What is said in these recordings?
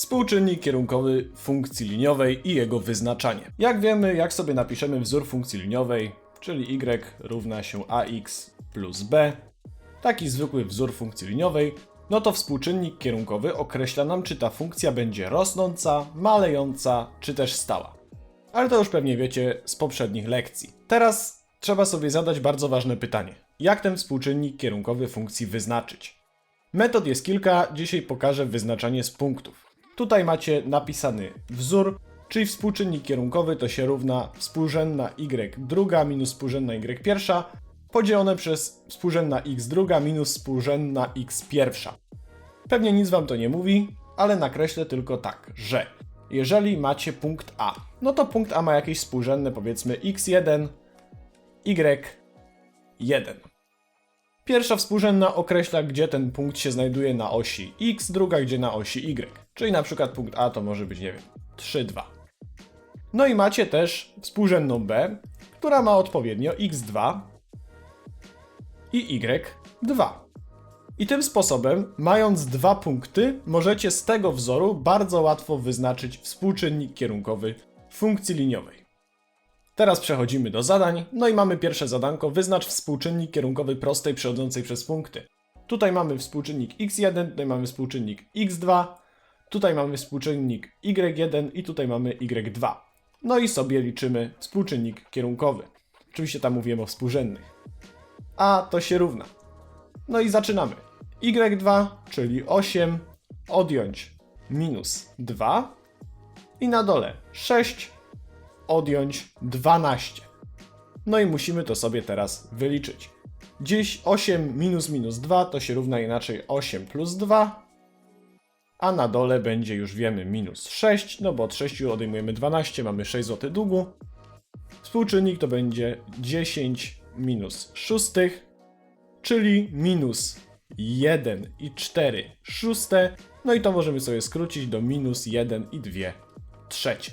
Współczynnik kierunkowy funkcji liniowej i jego wyznaczanie. Jak wiemy, jak sobie napiszemy wzór funkcji liniowej, czyli y równa się ax plus b, taki zwykły wzór funkcji liniowej, no to współczynnik kierunkowy określa nam, czy ta funkcja będzie rosnąca, malejąca, czy też stała. Ale to już pewnie wiecie z poprzednich lekcji. Teraz trzeba sobie zadać bardzo ważne pytanie. Jak ten współczynnik kierunkowy funkcji wyznaczyć? Metod jest kilka, dzisiaj pokażę wyznaczanie z punktów. Tutaj macie napisany wzór, czyli współczynnik kierunkowy to się równa współrzędna y druga minus współrzędna y pierwsza, podzielone przez współrzędna x druga minus współrzędna x pierwsza. Pewnie nic wam to nie mówi, ale nakreślę tylko tak, że jeżeli macie punkt A, no to punkt A ma jakieś współrzędne powiedzmy x1, y1. Pierwsza współrzędna określa, gdzie ten punkt się znajduje na osi x, druga gdzie na osi y. Czyli na przykład punkt A to może być, nie wiem, 3, 2. No i macie też współrzędną B, która ma odpowiednio x2 i y2. I tym sposobem, mając dwa punkty, możecie z tego wzoru bardzo łatwo wyznaczyć współczynnik kierunkowy funkcji liniowej. Teraz przechodzimy do zadań. No i mamy pierwsze zadanko. Wyznacz współczynnik kierunkowy prostej przechodzącej przez punkty. Tutaj mamy współczynnik x1, tutaj mamy współczynnik x2, tutaj mamy współczynnik y1 i tutaj mamy y2. No i sobie liczymy współczynnik kierunkowy. Oczywiście tam mówimy o współrzędnych. A to się równa. No i zaczynamy. y2, czyli 8, odjąć minus 2 i na dole 6, odjąć 12. No i musimy to sobie teraz wyliczyć. Dziś 8 minus minus 2 to się równa inaczej 8 plus 2, a na dole będzie już wiemy minus 6, no bo od 6 odejmujemy 12, mamy 6 zł długu. Współczynnik to będzie 10 minus 6, czyli minus 1 i 4 szóste, no i to możemy sobie skrócić do minus 1 i 2 trzecie.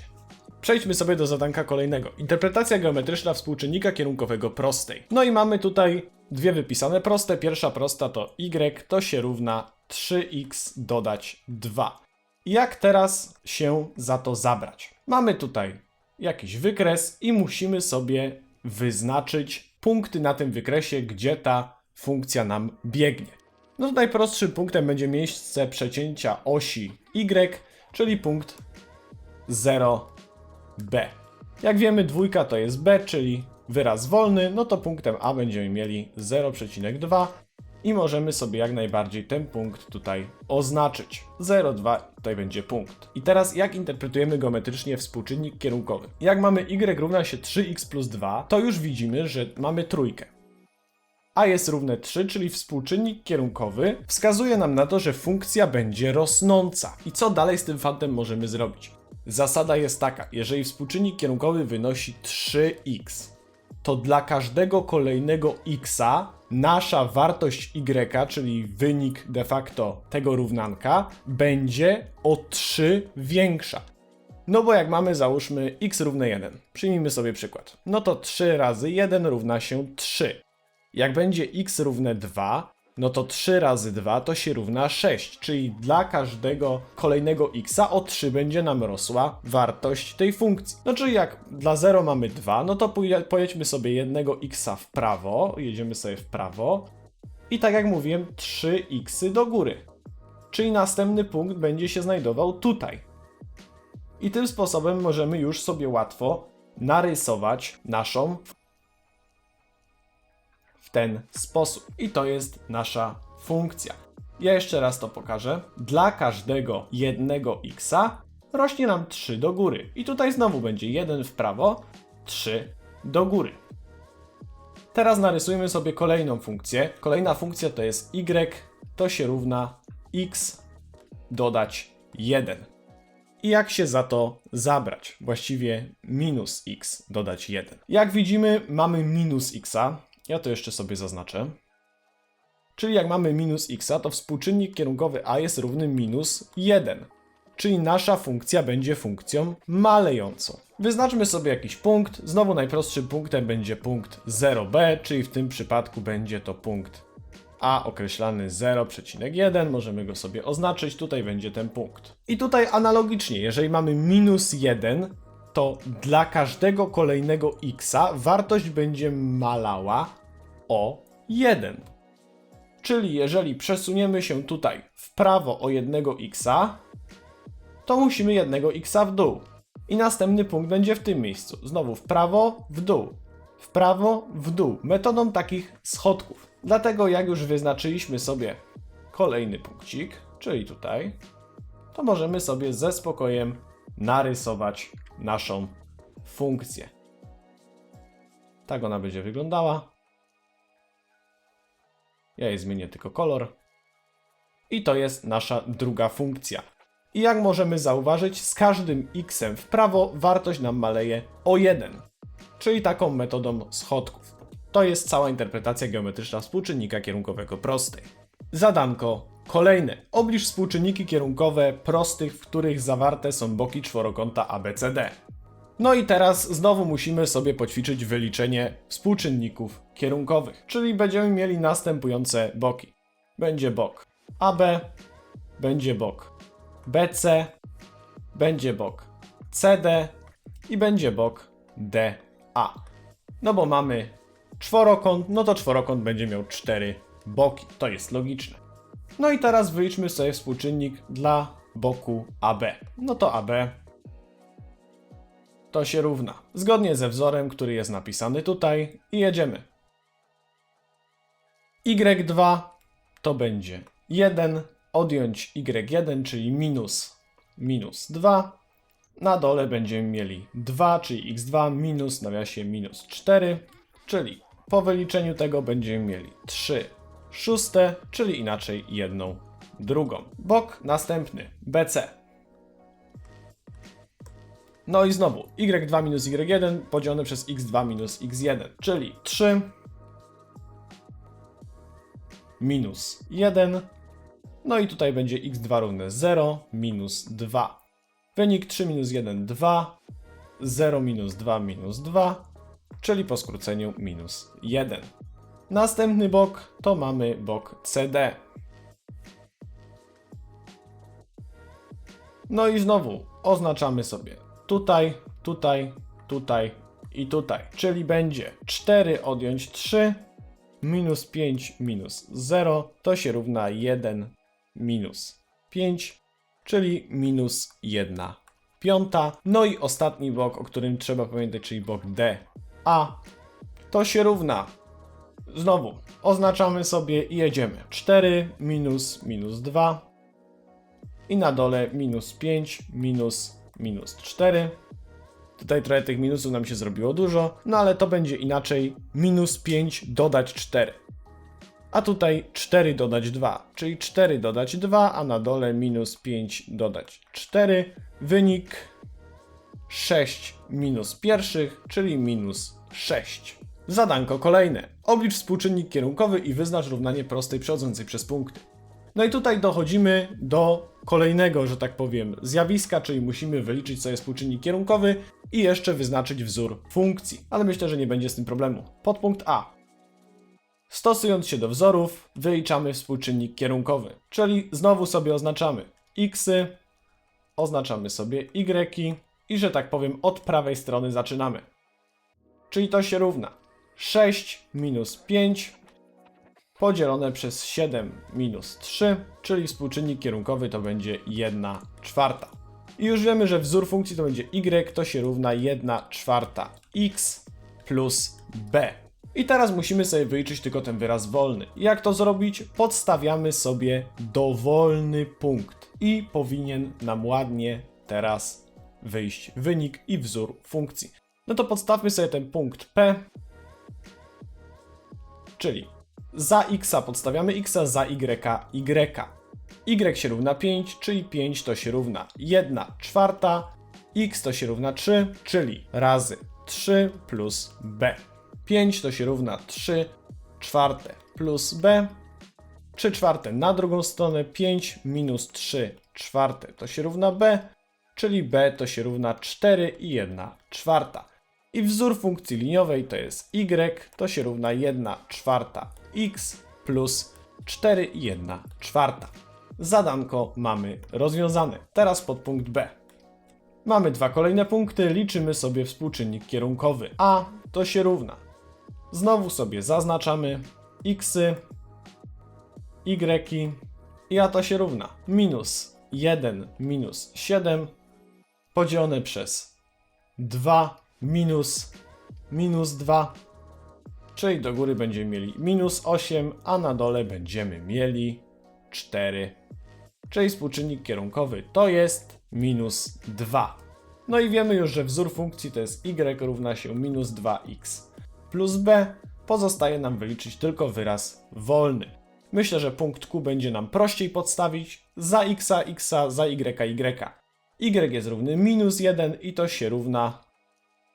Przejdźmy sobie do zadanka kolejnego. Interpretacja geometryczna współczynnika kierunkowego prostej. No i mamy tutaj dwie wypisane proste. Pierwsza prosta to y, to się równa 3x dodać 2. Jak teraz się za to zabrać? Mamy tutaj jakiś wykres i musimy sobie wyznaczyć punkty na tym wykresie, gdzie ta funkcja nam biegnie. No to najprostszym punktem będzie miejsce przecięcia osi y, czyli punkt 0, b. Jak wiemy, dwójka to jest b, czyli wyraz wolny, no to punktem a będziemy mieli 0,2 i możemy sobie jak najbardziej ten punkt tutaj oznaczyć. 0,2 tutaj będzie punkt. I teraz jak interpretujemy geometrycznie współczynnik kierunkowy? Jak mamy y równa się 3x plus 2, to już widzimy, że mamy trójkę. A jest równe 3, czyli współczynnik kierunkowy wskazuje nam na to, że funkcja będzie rosnąca. I co dalej z tym fantem możemy zrobić? Zasada jest taka, jeżeli współczynnik kierunkowy wynosi 3x, to dla każdego kolejnego xa nasza wartość y, czyli wynik de facto tego równanka, będzie o 3 większa. No bo jak mamy załóżmy x równe 1, przyjmijmy sobie przykład, no to 3 razy 1 równa się 3. Jak będzie x równe 2, no to 3 razy 2 to się równa 6, czyli dla każdego kolejnego x o 3 będzie nam rosła wartość tej funkcji. No czyli jak dla 0 mamy 2, no to pojedźmy sobie jednego x w prawo, jedziemy sobie w prawo i tak jak mówiłem 3 x do góry. Czyli następny punkt będzie się znajdował tutaj. I tym sposobem możemy już sobie łatwo narysować naszą w ten sposób. I to jest nasza funkcja. Ja jeszcze raz to pokażę. Dla każdego jednego x rośnie nam 3 do góry. I tutaj znowu będzie 1 w prawo, 3 do góry. Teraz narysujmy sobie kolejną funkcję. Kolejna funkcja to jest y, to się równa x dodać 1. I jak się za to zabrać? Właściwie minus x dodać 1. Jak widzimy, mamy minus x, ja to jeszcze sobie zaznaczę. Czyli jak mamy minus x, to współczynnik kierunkowy a jest równy minus 1. Czyli nasza funkcja będzie funkcją malejącą. Wyznaczmy sobie jakiś punkt. Znowu najprostszym punktem będzie punkt 0b, czyli w tym przypadku będzie to punkt a określany 0,1, możemy go sobie oznaczyć, tutaj będzie ten punkt. I tutaj analogicznie, jeżeli mamy minus 1, to dla każdego kolejnego x wartość będzie malała o 1. Czyli jeżeli przesuniemy się tutaj w prawo o jednego x, to musimy jednego x w dół. I następny punkt będzie w tym miejscu. Znowu w prawo, w dół. W prawo, w dół. Metodą takich schodków. Dlatego jak już wyznaczyliśmy sobie kolejny punkcik, czyli tutaj, to możemy sobie ze spokojem narysować naszą funkcję. Tak ona będzie wyglądała. Ja jej zmienię tylko kolor. I to jest nasza druga funkcja. I jak możemy zauważyć, z każdym x w prawo wartość nam maleje o 1, czyli taką metodą schodków. To jest cała interpretacja geometryczna współczynnika kierunkowego prostej. Zadanko kolejne. Obliż współczynniki kierunkowe prostych, w których zawarte są boki czworokąta ABCD. No i teraz znowu musimy sobie poćwiczyć wyliczenie współczynników kierunkowych, czyli będziemy mieli następujące boki. Będzie bok AB, będzie bok BC, będzie bok CD i będzie bok DA. No bo mamy czworokąt, no to czworokąt będzie miał cztery boki. To jest logiczne. No i teraz wyliczmy sobie współczynnik dla boku AB. No to AB to się równa. Zgodnie ze wzorem, który jest napisany tutaj i jedziemy. Y2 to będzie 1, odjąć y1, czyli minus minus 2. Na dole będziemy mieli 2, czyli x2 minus, nawiasie minus 4, czyli po wyliczeniu tego będziemy mieli 3 szóste, czyli inaczej jedną drugą. Bok następny, BC. No i znowu, y2 minus y1 podzielone przez x2 minus x1, czyli 3 minus 1. No i tutaj będzie x2 równe 0 minus 2. Wynik 3 minus 1 2, 0 minus 2 minus 2, czyli po skróceniu minus 1. Następny bok to mamy bok CD. No i znowu oznaczamy sobie tutaj, tutaj, tutaj i tutaj. Czyli będzie 4 odjąć 3 minus 5 minus 0 to się równa 1 minus 5, czyli minus 1 piąta. No i ostatni bok, o którym trzeba pamiętać, czyli bok D. A to się równa. Znowu oznaczamy sobie i jedziemy. 4 minus minus 2 i na dole minus 5 minus minus 4. Tutaj trochę tych minusów nam się zrobiło dużo, no ale to będzie inaczej. Minus 5 dodać 4. A tutaj 4 dodać 2, czyli 4 dodać 2, a na dole minus 5 dodać 4. Wynik 6 minus pierwszych, czyli minus 6. Zadanko kolejne. Oblicz współczynnik kierunkowy i wyznacz równanie prostej przechodzącej przez punkty. No i tutaj dochodzimy do kolejnego, że tak powiem, zjawiska, czyli musimy wyliczyć sobie współczynnik kierunkowy i jeszcze wyznaczyć wzór funkcji. Ale myślę, że nie będzie z tym problemu. Podpunkt A. Stosując się do wzorów, wyliczamy współczynnik kierunkowy, czyli znowu sobie oznaczamy x, oznaczamy sobie y i że tak powiem od prawej strony zaczynamy. Czyli to się równa 6 minus 5 podzielone przez 7 minus 3, czyli współczynnik kierunkowy to będzie 1 czwarta. I już wiemy, że wzór funkcji to będzie y, to się równa 1 czwarta x plus b. I teraz musimy sobie wyliczyć tylko ten wyraz wolny. Jak to zrobić? Podstawiamy sobie dowolny punkt i powinien nam ładnie teraz wyjść wynik i wzór funkcji. No to podstawmy sobie ten punkt P, czyli za x podstawiamy x, za y y. y się równa 5, czyli 5 to się równa 1 czwarta, x to się równa 3, czyli razy 3 plus b. 5 to się równa 3 czwarte plus b. 3 czwarte na drugą stronę, 5 minus 3 czwarte to się równa b, czyli b to się równa 4 i 1 czwarta. I wzór funkcji liniowej to jest y, to się równa 1 czwarta x plus 4 i 1 czwarta. Zadanko mamy rozwiązane. Teraz pod punkt B. Mamy dwa kolejne punkty, liczymy sobie współczynnik kierunkowy. A to się równa. Znowu sobie zaznaczamy xy, y i a to się równa. Minus 1 minus 7 podzielone przez 2 minus minus 2, czyli do góry będziemy mieli minus 8, a na dole będziemy mieli 4. Czyli współczynnik kierunkowy to jest minus 2. No i wiemy już, że wzór funkcji to jest y równa się minus 2x plus b. Pozostaje nam wyliczyć tylko wyraz wolny. Myślę, że punkt Q będzie nam prościej podstawić za x, x, za y, y. y jest równy minus 1 i to się równa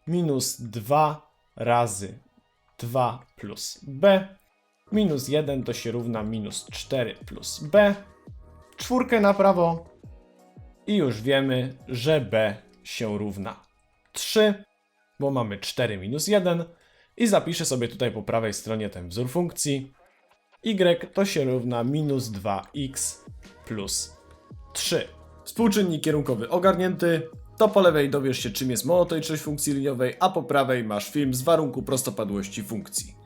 minus 2 razy 2 plus b. Minus 1 to się równa minus 4 plus b. Czwórkę na prawo i już wiemy, że b się równa 3, bo mamy 4 minus 1 i zapiszę sobie tutaj po prawej stronie ten wzór funkcji. y to się równa minus 2x plus 3. Współczynnik kierunkowy ogarnięty. To po lewej dowiesz się czym jest monotończość funkcji liniowej, a po prawej masz film z warunku prostopadłości funkcji.